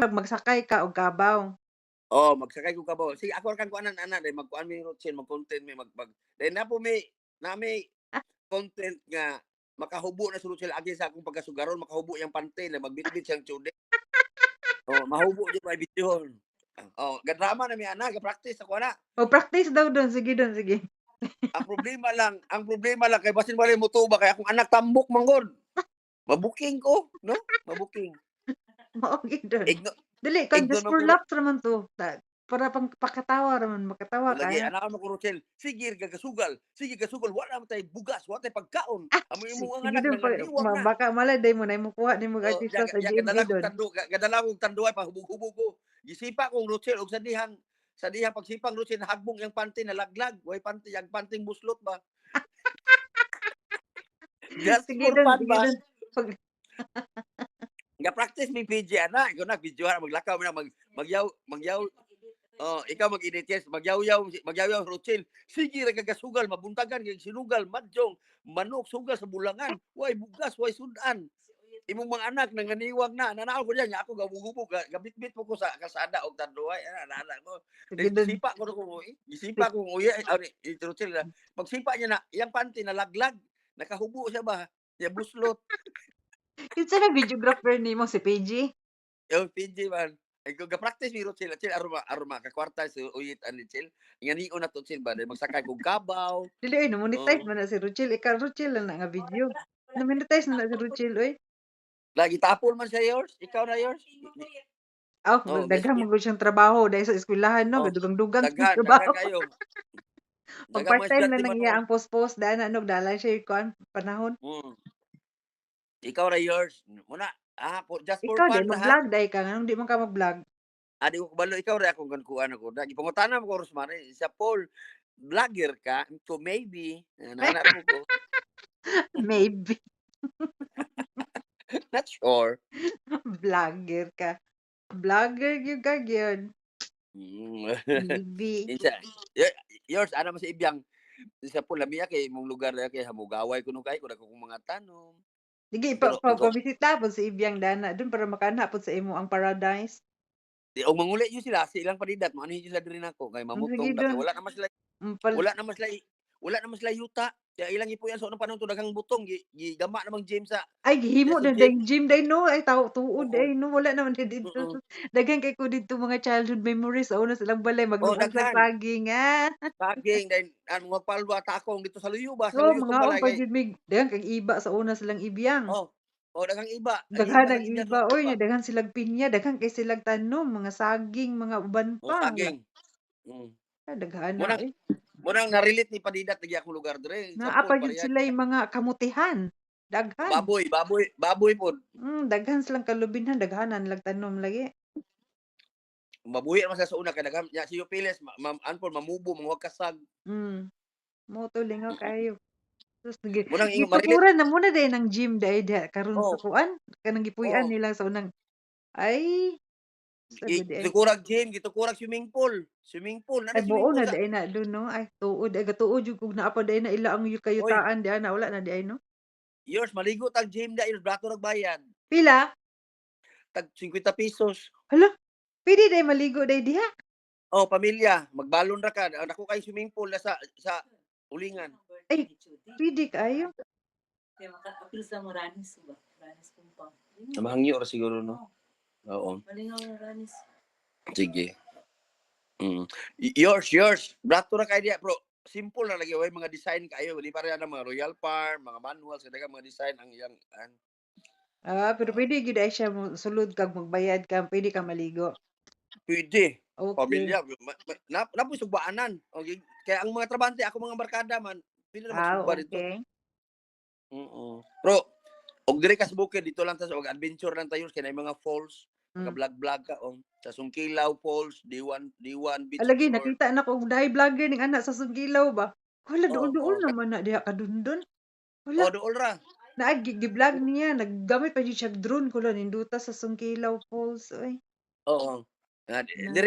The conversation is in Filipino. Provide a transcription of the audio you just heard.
Pag magsakay ka og kabaw. Oo, magsakay ko kabaw. Sige ako ra kang kuanan ana dahil magkuan mi routine, mag-content mi mag mag dahil na po mi na may Ah. content nga makahubo na sulod sila agi sa akong pagkasugaron, makahubo yang pante na magbitbit siyang tsude. Oh, mahubo di ba bidyuhon. Oh, gadrama na mi ana, ga-practice ako ana. O practice daw dun, sige dun, sige. Ang problema lang, ang problema lang kay basin wala mo tuba kay akong anak tambok manggod. Mabuking ko, no? Mabuking. Mao gid dun. Igno Dili kan igno just for ko laughs raman to. Ta para pang pakatawa raman, makatawa lagi ka. anak mo ko Rochelle, sige gagasugal, sige gasugal, wala man tay bugas, wala tay pagkaon. Ah, Amo si imo ang anak pa naniwag ma na. baka malay day mo na imukuha nimo Oh, artista ya sa ya GMA gadala kong dun. tando, ga gadala kong tanduay pa hubog-hubog ko. Gisipa kong Rochelle og sa dihang sa dihang pagsipang Rochelle hagbong yang panty na laglag, way panty yang panting buslot ba. Just Sige for fun sige ba? Pag Nga practice mi PG ana, ikaw na videohan maglakaw na mag magyaw magyaw Oh, ikaw mag-edit yes, magyaw-yaw magyaw-yaw Rochelle. Sige ra kagasugal mabuntagan kay sinugal madjong manok sugal sa bulangan. Way bugas, way sudan. Imong mga anak nanganiwag na. Nanaaw ko diyan ako gabugubog gabitbit po ko sa kasada og tanduay ana ana ko. Gisipa ko ko uy. Gisipa ko uy ani ito Rochelle na. Pagsipa niya na iyang panty na laglag. Nakahubo siya ba? Ya buslot. Kinsa na videographer nimo si PG? Yung PG man. Ay kung ga-practice mi Rochelle, Rochelle aruma aruma ka kwarta sa uyit ani Rochelle. Ingani na to Rochelle ba dahil magsakay kog kabaw. Dili oy na-monetize Oo. man na si Rochelle, ikaw lang na nga video. Na-monetize na na si Rochelle oy. Lagi tapol man siya yours, ikaw na yours. Oh, Oh, daghan yes, mo siyang trabaho dahil sa eskwelahan no, Oh, gadugang-dugang sa trabaho. kayo. Pag part-time man nang iya ang post-post daan na nog dalan siya kuan panahon. Mm. Ikaw na yours. Muna, ah, for, just for Ikaw fun ha. mag-vlog day ka nganong di man ka mag-vlog. Adi ko kabalo ikaw ra akong gankuan ako. Dagi pangutana ko Rosmar, sa Paul, vlogger ka? To maybe. Nana ko ko. Maybe Not sure. vlogger ka. Vlogger gyud ka gyud. Mm. Maybe. Insa, y- yours, ano man sa ibiyang sa Paul, lamiya kay mong lugar kay hamugaway kuno kay kuno kung mga tanom. Pa, Pero pa, ikaw, pabisita po sa Ibyang Dana dun para makaanha po sa imo ang paradise. di og manguli yun sila, silang padidat, mo anhin sila diri nako kay Ang mamutong sige dun. wala naman sila pal- wala naman sila i- wala naman sila yuta. Kaya ilang ipo yan sa unang panahon to daghang butong gi, gi gama namang James sa Ay gihimo na day gym day no ay tao tuod ay no wala naman din dito. Oo. Daghan kay ko dito mga childhood memories sa una silang balay Oh, magluag sa daghan. saging ah. Saging then ano magpalwa takong dito sa luyo ba sa Oh, luyo mga balay pa kay jud mig daghan kag iba sa una silang Ibyang. oh oh daghang iba ang Daghan iba ang iba oy daghan silang pinya, daghan kay silang tanom, mga saging, mga uban oh pa. saging. Mm. Ah, Daghan na eh. Murang na-relate ni padidat lagi akong lugar dire Naapa jud sila yung mga kamutihan. Daghan. Baboy, baboy, baboy pod. Mm, daghan silang kalubinhan, daghanan lang tanom lagi. Mabuhi sila sa una kay daghang nya si Piles ma, anpon mamubo mga kasag. Mm. Mo to lingaw kayo. Sus gi Murang ingon ma-relate. gitukuran na muna day ng gym day diha karon Oh, sa kuan kanang gipuy-an oh. nila sa unang ay ay Gitukurag gym, gitukurag swimming pool. Swimming pool, na ay swimming buo pool na sa day na doon no ay tuod ay gatuod jud kog naapa day na ila ang yu- Oy, kayutaan di ana wala na di ay no. yours maligo tag gym da yours brato nagbayad. Pila? Tag 50 pesos. Hala, pwede day maligo day diha. Oh, pamilya, magbalon ra ka. Ako kay swimming pool na sa sa ulingan. Ay, pwede kayo. Kaya maka-apil sa Moranis ba? Moranis kumpang. Mahangyo ra siguro no. Oo. Malingaw Moranis. Sige. Mm. Y- Yours, yours. Brato ra kay diya, bro. Simple na lagi way mga design kayo, di pareha na mga Royal Farm, mga manuals, kada mga design ang iyang an. Ah, pero pwede gid ay siya mo sulod kag magbayad ka, pwede ka maligo. Pwede. Okay. Pamilya, ma, ma, na, napoy sugbaanan. Okay. Kaya ang mga trabante, ako mga barkada man, pwede na Ah, magsugba dito. okay. Oo. Bro, og dire ka sa bukid dito lang ta sa og adventure lang tayo kay mga falls, Mm. ka oh. Sa Sungkilaw Falls, D1 D1 Beach Alagi Resort. nakita na ko dahil vlogger ning anak sa Sungkilaw ba. Wala Oh, duol-duol oh. naman na diha kadundon. Oh, Wala dool ra. na gi-vlog niya naggamit pa siya og drone ko lang ninduta sa Sungkilaw Falls oy. Oo. Ah, di- Na. dire